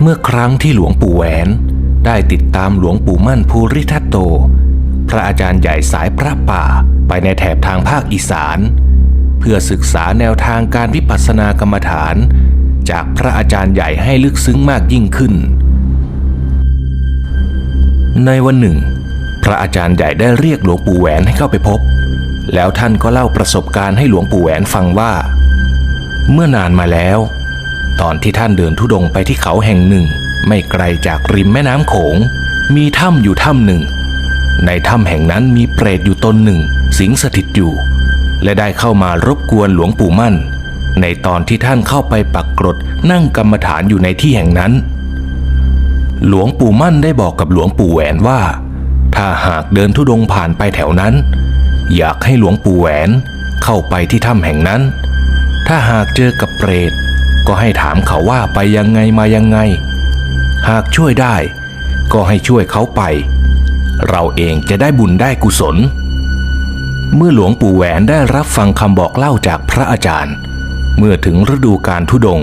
เมื่อครั้งที่หลวงปู่แหวน ได้ติดตามหลวงปู่มั่นภูริทัตโต พระอาจารย์ใหญ่สายพระป่าไปในแถบทางภาคอีสาน เพื่อศึกษาแนวทางการวิปัสสนากรรมฐาน จากพระอาจารย์ใหญ่ให้ลึกซึ้งมากยิ่งขึ้น ในวันหนึ่ง พระอาจารย์ใหญ่ได้เรียกหลวงปู่แหวนให้เข้าไปพบ แล้วท่านก็เล่าประสบการณ์ให้หลวงปู่แหวนฟังว่า เมื่อนานมาแล้ว ตอนที่ท่านเดินทุดงไปที่เขาแห่งหนึ่ง ไม่ไกลจากริมแม่น้ำโขง มีถ้ำอยู่ถ้ำหนึ่ง ในถ้ำแห่งนั้นมีเปรตอยู่ตนหนึ่ง สิงสถิตอยู่ และได้เข้ามารบกวนหลวงปู่มั่น ในตอนที่ท่านเข้าไปปักกรดนั่งกรรมฐานอยู่ในที่แห่งนั้น หลวงปู่มั่นได้บอกกับหลวงปู่แหวนว่า ถ้าหากเดินทุดงผ่านไปแถวนั้น อยากให้หลวงปู่แหวนเข้าไปที่ถ้ำแห่งนั้น ถ้าหากเจอกับเปรต ก็ให้ถามเขาว่าไปยังไงมายังไง หากช่วยได้ ก็ให้ช่วยเขาไป เราเองจะได้บุญได้กุศล เมื่อหลวงปู่แหวนได้รับฟังคำบอกเล่าจากพระอาจารย์ เมื่อถึงฤดูการทุดง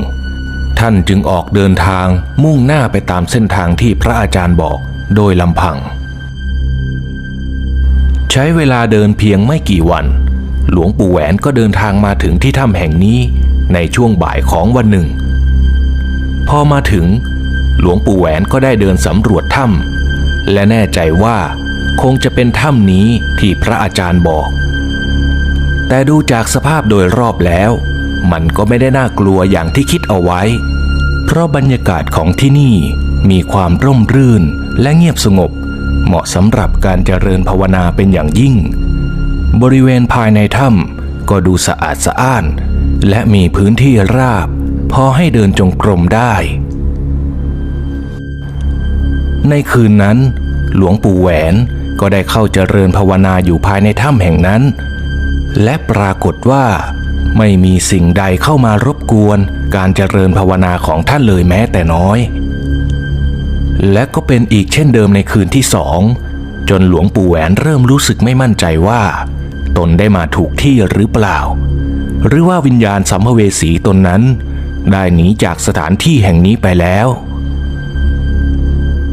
ท่านจึงออกเดินทางมุ่งหน้าไปตามเส้นทางที่พระอาจารย์บอกโดยลำพัง ใช้เวลาเดินเพียงไม่กี่วัน หลวงปู่แหวนก็เดินทางมาถึงที่ถ้ำแห่งนี้ ในช่วงบ่ายของวันหนึ่ง พอมาถึง หลวงปู่แหวนก็ได้เดินสำรวจถ้ำและแน่ใจว่าคงจะเป็นถ้ำนี้ที่พระอาจารย์บอก แต่ดูจากสภาพโดยรอบแล้ว มันก็ไม่ได้น่ากลัวอย่างที่คิดเอาไว้ เพราะบรรยากาศของที่นี่มีความร่มรื่นและเงียบสงบ เหมาะสำหรับการเจริญภาวนาเป็นอย่างยิ่ง บริเวณภายในถ้ำก็ดูสะอาดสะอ้าน และมีพื้นที่ราบ พอให้เดินจงกรมได้ ในคืนนั้น หลวงปู่แหวนก็ได้เข้าเจริญภาวนาอยู่ภายในถ้ำแห่งนั้น และปรากฏว่า ไม่มีสิ่งใดเข้ามารบกวนการเจริญภาวนาของท่านเลยแม้แต่น้อย และก็เป็นอีกเช่นเดิมในคืนที่สองจนหลวงปู่แหวนเริ่มรู้สึกไม่มั่นใจว่า ตนได้มาถูกที่หรือเปล่า หรือว่าวิญญาณสัมภเวสีตนนั้น ได้หนีจากสถานที่แห่งนี้ไปแล้ว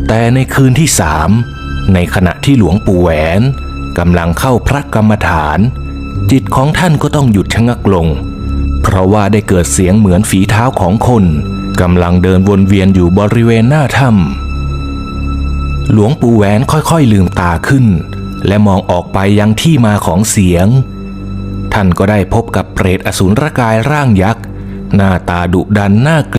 แต่ในคืนที่สามในขณะที่หลวงปู่แหวนกำลังเข้าพระกรรมฐาน จิตของท่านก็ต้องหยุดชะงักลง เพราะว่าได้เกิดเสียงเหมือนฝีเท้าของคนกำลังเดินวนเวียนอยู่บริเวณหน้าถ้ำหลวงปู่แหวนค่อยๆลืมตาขึ้น และมองออกไปยังที่มาของเสียง ท่านก็ได้พบกับเปรตอสูรกายร่างยักษ์ หน้าตาดุดันน่าเก